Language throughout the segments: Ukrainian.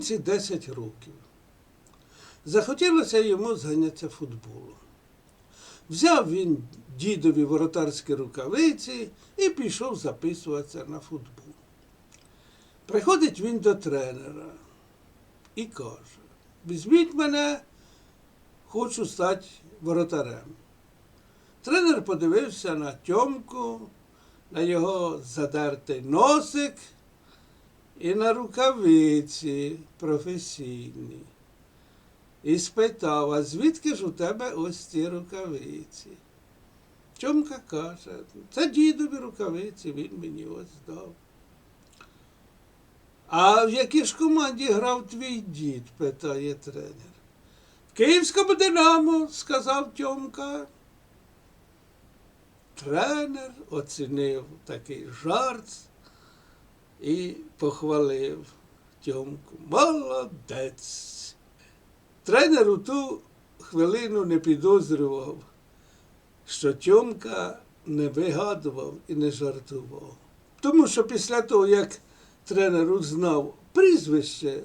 Тьомці 10 років. Захотілося йому зайнятися футболом. Взяв він дідові воротарські рукавиці і пішов записуватися на футбол. Приходить він до тренера і каже: візьміть мене, хочу стати воротарем. Тренер подивився на Тьомку, на його задертий носик і на рукавиці професійні. І спитав, а звідки ж у тебе ось ці рукавиці? Тьомка каже, це дідові рукавиці, він мені ось дав. А в якій ж команді грав твій дід? питає тренер. В Київському Динамо, сказав Тьомка. Тренер оцінив такий жарт і похвалив Тьомку. Молодець. Тренер у ту хвилину не підозрював, що Тьомка не вигадував і не жартував. Тому що після того, як тренер узнав прізвище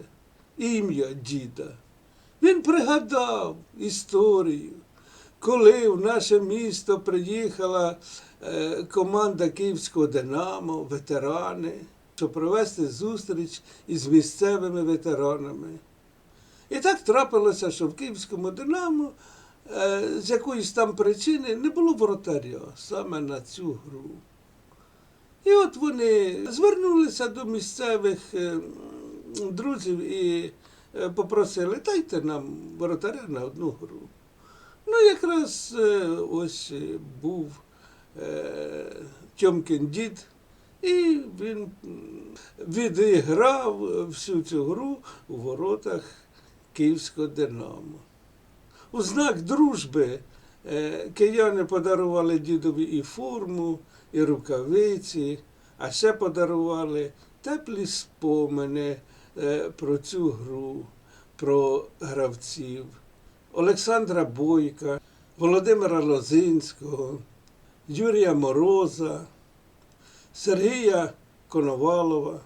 ім'я діда, він пригадав історію, коли в наше місто приїхала е, команда Київського Динамо, ветерани, щоб провести зустріч із місцевими ветеранами. І так трапилося, що в Київському Динамо е, з якоїсь там причини не було воротаря саме на цю гру. І от вони звернулися до місцевих е, друзів і е, попросили, дайте нам воротаря на одну гру. Ну, якраз ось був Тьомкін дід, і він відіграв всю цю гру у воротах Київського Динамо. У знак дружби е, кияни подарували дідові і форму, і рукавиці, а ще подарували теплі спомини е, про цю гру, про гравців. Олександра Бойка, Володимира Лозинського, Юрія Мороза, Сергія Коновалова.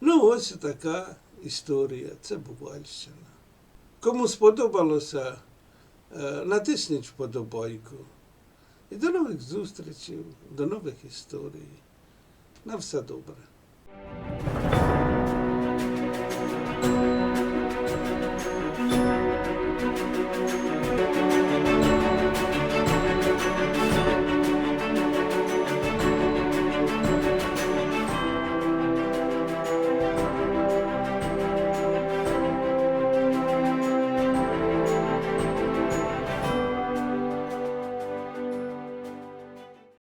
Ну, ось така історія, це Бувальщина. Кому сподобалося, е, натисніть вподобайку. І до нових зустрічей, до нових історій. На все добре.